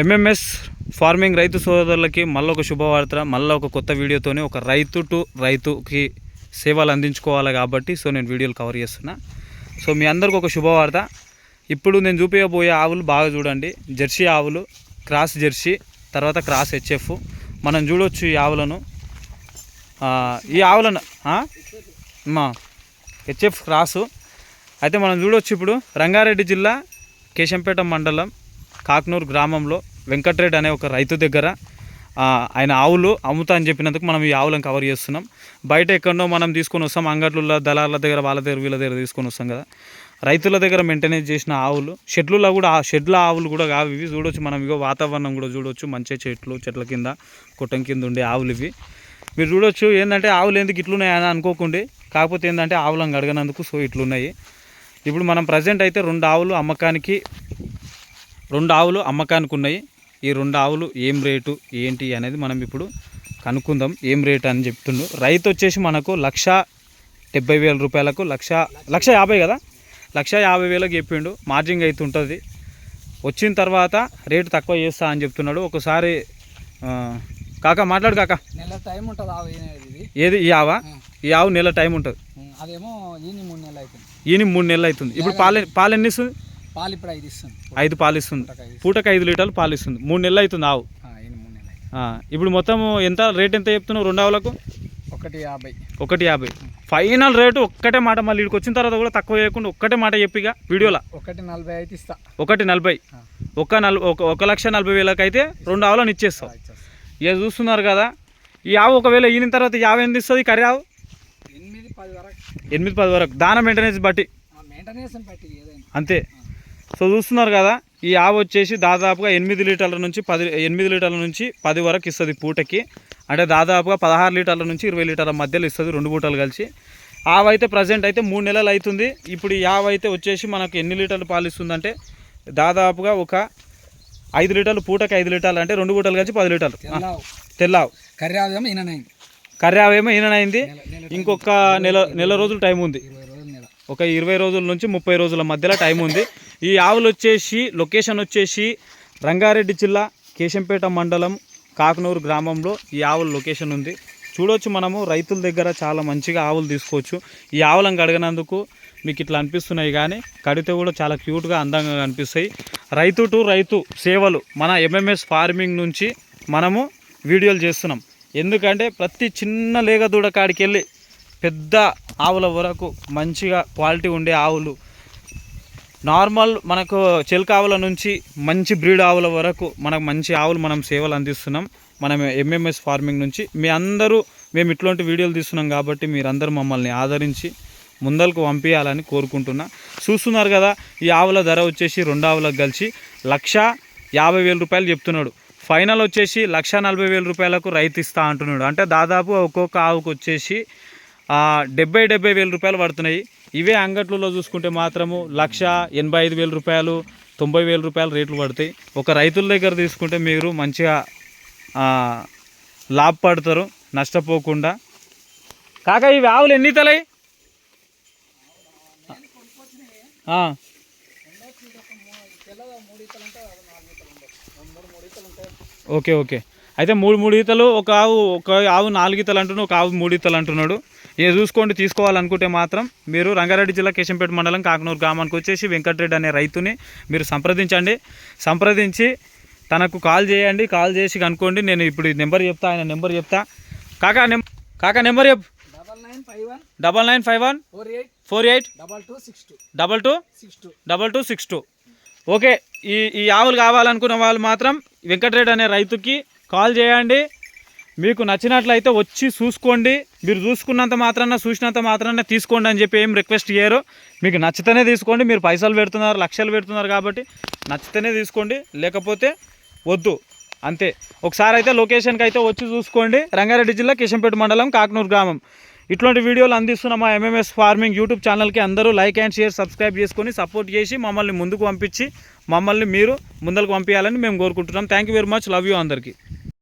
MMS farming రైతు సోదరులకి మళ్ళీ ఒక శుభవార్త మళ్ళీ ఒక కొత్త వీడియోతోని ఒక రైతు టు రైతుకి సేవలు అందించుకోవాలి కాబట్టి సో నేను వీడియోలు కవర్ చేస్తున్నా. సో మీ అందరికి ఒక శుభవార్త. ఇప్పుడు నేను చూపించబోయే ఆవులు బాగా చూడండి. జెర్సీ ఆవులు క్రాస్ జెర్సీ తర్వాత క్రాస్ హెచ్ఎఫ్. మనం చూడవచ్చు ఈ ఆవులను. ఈ ఆవులను మా హెచ్ఎఫ్ క్రాసు. అయితే మనం చూడవచ్చు ఇప్పుడు రంగారెడ్డి జిల్లా కేశంపేట మండలం. కాక్నూరు గ్రామంలో వెంకట్రెడ్డి అనే ఒక రైతు దగ్గర ఆయన ఆవులు అమ్ముతా అని చెప్పినందుకు మనం ఈ ఆవులను కవర్ చేస్తున్నాం. బయట ఎక్కడో మనం తీసుకొని వస్తాం అంగట్లలో దళాల దగ్గర వాళ్ళ దగ్గర వీళ్ళ దగ్గర తీసుకొని వస్తాం కదా. రైతుల దగ్గర మెయింటెనెన్స్ చేసిన ఆవులు షెడ్లలో కూడా ఆ షెడ్ల ఆవులు కూడా కావు ఇవి. చూడొచ్చు మనం ఇగో వాతావరణం కూడా చూడొచ్చు. మంచి చెట్లు చెట్ల కింద కొట్టం కింద ఉండే ఆవులు ఇవి. మీరు చూడొచ్చు ఏంటంటే ఆవులు ఎందుకు ఇట్లున్నాయి అని కాకపోతే ఏంటంటే ఆవులను అడగనందుకు సో ఇట్లున్నాయి. ఇప్పుడు మనం ప్రజెంట్ అయితే రెండు ఆవులు అమ్మకానికి రెండు ఆవులు అమ్మకానికి ఉన్నాయి ఈ రెండు ఆవులు ఏం రేటు ఏంటి అనేది మనం ఇప్పుడు కనుక్కుందాం. ఏం రేటు అని చెప్తుండు రైతు వచ్చేసి మనకు లక్ష డెబ్బై వేల రూపాయలకు లక్ష లక్ష యాభై కదా? లక్ష యాభై వేలకు చెప్పిండు. మార్జింగ్ అయితే ఉంటుంది. వచ్చిన తర్వాత రేటు తక్కువ చేస్తా అని చెప్తున్నాడు. ఒకసారి కాకా మాట్లాడు కాకా. నెల టైం ఉంటుంది ఏది ఈ ఆవా? ఈ ఆవు నెల టైం ఉంటుంది. అదేమో ఈని మూడు నెలలు అవుతుంది. ఈయన మూడు నెలలు అవుతుంది. ఇప్పుడు పాలు పాలు ఎన్ని ఇస్తుంది? పాలు ఇప్పుడు ఐదు ఇస్తుంది ఐదు పాలు ఇస్తుంది పూటకు ఐదు లీటర్లు పాలు ఇస్తుంది మూడు నెలలు అవుతుంది ఆవు. ఇప్పుడు మొత్తం ఎంత రేట్ ఎంత చెప్తున్నావు రెండు ఆవులకు? ఒకటి యాభై. ఒకటి యాభై. ఫైనల్ రేటు ఒక్కటే మాట మళ్ళీ ఇక్కడికి వచ్చిన తర్వాత కూడా తక్కువ చేయకుండా ఒక్కటే మాట చెప్పిగా వీడియోలో. ఒకటి నలభై అయితే ఇస్తా. ఒకటి నలభై. ఒక నల్ ఒక లక్ష నలభై వేలకు అయితే రెండు ఆవులను ఇచ్చేస్తావు. ఇచ్చేస్తా. ఇక చూస్తున్నారు కదా ఈ ఆవు ఒకవేళ ఈయన తర్వాత యాభై ఎంత ఇస్తుంది కర్రీ ఆవు? ఎనిమిది పది వరకు. ఎనిమిది పది వరకు. దాన మెయింటెనెన్స్ బట్టి. అంతే. సో చూస్తున్నారు కదా ఈ ఆవు వచ్చేసి దాదాపుగా ఎనిమిది లీటర్ల నుంచి పది ఎనిమిది లీటర్ల నుంచి పది వరకు ఇస్తుంది పూటకి. అంటే దాదాపుగా పదహారు లీటర్ల నుంచి ఇరవై లీటర్ల మధ్యలో ఇస్తుంది రెండు పూటలు కలిసి. ఆవు అయితే ప్రజెంట్ అయితే మూడు నెలలు అవుతుంది ఇప్పుడు ఈ ఆవు అయితే వచ్చేసి మనకు ఎన్ని లీటర్లు పాలు ఇస్తుందంటే దాదాపుగా ఒక ఐదు లీటర్లు పూటకి ఐదు లీటర్లు అంటే రెండు పూటలు కలిసి పది లీటర్లు. తెల్లావు. కర్రీ ఆవేమో ఈయనైంది కర్రీ ఆవేమో ఇంకొక నెల నెల రోజులు టైం ఉంది. ఒక ఇరవై రోజుల నుంచి ముప్పై రోజుల మధ్యలో టైం ఉంది. ఈ ఆవులు వచ్చేసి లొకేషన్ వచ్చేసి రంగారెడ్డి జిల్లా కేశంపేట మండలం కాకనూరు గ్రామంలో ఈ ఆవుల లొకేషన్ ఉంది. చూడొచ్చు మనము రైతుల దగ్గర చాలా మంచిగా ఆవులు తీసుకోవచ్చు. ఈ ఆవులను కడగనందుకు మీకు ఇట్లా అనిపిస్తున్నాయి కానీ కడితే కూడా చాలా క్యూట్గా అందంగా కనిపిస్తాయి. రైతు టు రైతు సేవలు మన ఎంఎంఎస్ ఫార్మింగ్ నుంచి మనము వీడియోలు చేస్తున్నాం. ఎందుకంటే ప్రతి చిన్న లేగదూడ కాడికి వెళ్ళి పెద్ద ఆవుల వరకు మంచిగా క్వాలిటీ ఉండే ఆవులు. నార్మల్ మనకు చెలక ఆవుల నుంచి మంచి బ్రీడ్ ఆవుల వరకు మనకు మంచి ఆవులు మనం సేవలు అందిస్తున్నాం. మనం ఎంఎంఎస్ ఫార్మింగ్ నుంచి. మీ అందరూ మేము ఇట్లాంటి వీడియోలు తీస్తున్నాం కాబట్టి మీరందరూ మమ్మల్ని ఆదరించి ముందరకు పంపించాలని కోరుకుంటున్నా. చూస్తున్నారు కదా ఈ ఆవుల ధర వచ్చేసి రెండు ఆవులకు కలిసి లక్ష యాభై వేల రూపాయలు చెప్తున్నాడు. ఫైనల్ వచ్చేసి లక్ష నలభై వేల రూపాయలకు రైతు ఇస్తా అంటున్నాడు. అంటే దాదాపు ఒక్కొక్క ఆవుకు వచ్చేసి డెబ్బై డెబ్బై వేల రూపాయలు పడుతున్నాయి. ఇవే అంగట్లలో చూసుకుంటే మాత్రము లక్ష ఎనభై ఐదు వేల రూపాయలు తొంభై వేల రూపాయలు రేట్లు పడతాయి. ఒక రైతుల దగ్గర తీసుకుంటే మీరు మంచిగా లాభపడతారు నష్టపోకుండా. కాక ఇవి ఆవులు ఎన్ని తలయి ఓకే ఓకే. అయితే మూడు మూడు ఈతలు ఒక ఆవు ఒక ఆవు నాలుగు ఈతలు అంటున్నాడు ఒక ఆవు మూడు ఈతలు అంటున్నాడు. ఏ చూసుకోండి తీసుకోవాలనుకుంటే మాత్రం మీరు రంగారెడ్డి జిల్లా కేశంపేట మండలం కాకనూరు గ్రామానికి వచ్చేసి వెంకటరెడ్డి అనే రైతుని మీరు సంప్రదించండి. సంప్రదించి తనకు కాల్ చేయండి కాల్ చేసి కనుక్కోండి. నేను ఇప్పుడు ఈ నెంబర్ చెప్తా ఆయన నెంబర్ చెప్తా. కాకా నెం కాకా నెంబర్ చెప్పు. Double nine five one. Double nine five one. Four eight. Double two. Double two six two. Okay ఈ ఈ ఆవులు కావాలనుకున్న వాళ్ళు మాత్రం వెంకటరెడ్డి అనే రైతుకి కాల్ చేయండి. మీకు నచ్చినట్లయితే వచ్చి చూసుకోండి. మీరు చూసుకున్నంత మాత్రాన చూసినంత మాత్రాన తీసుకోండి అని చెప్పి ఏం రిక్వెస్ట్ చేయరు మీకు నచ్చితేనే తీసుకోండి. మీరు పైసలు పెడుతున్నారు లక్షలు పెడుతున్నారు కాబట్టి నచ్చితేనే తీసుకోండి. లేకపోతే వద్దు. అంతే. ఒకసారి అయితే లొకేషన్కి అయితే వచ్చి చూసుకోండి. రంగారెడ్డి జిల్లా కిషంపేట మండలం కాకనూరు గ్రామం. ఇట్లాంటి వీడియోలు అందిస్తున్న మా ఎంఎంఎస్ ఫార్మింగ్ యూట్యూబ్ ఛానల్కి అందరూ లైక్ అండ్ షేర్ సబ్స్క్రైబ్ చేసుకొని సపోర్ట్ చేసి మమ్మల్ని ముందుకు పంపించి మమ్మల్ని మీరు ముందరకు పంపించాలని మేము కోరుకుంటున్నాం. Thank you very much love you అందరికీ.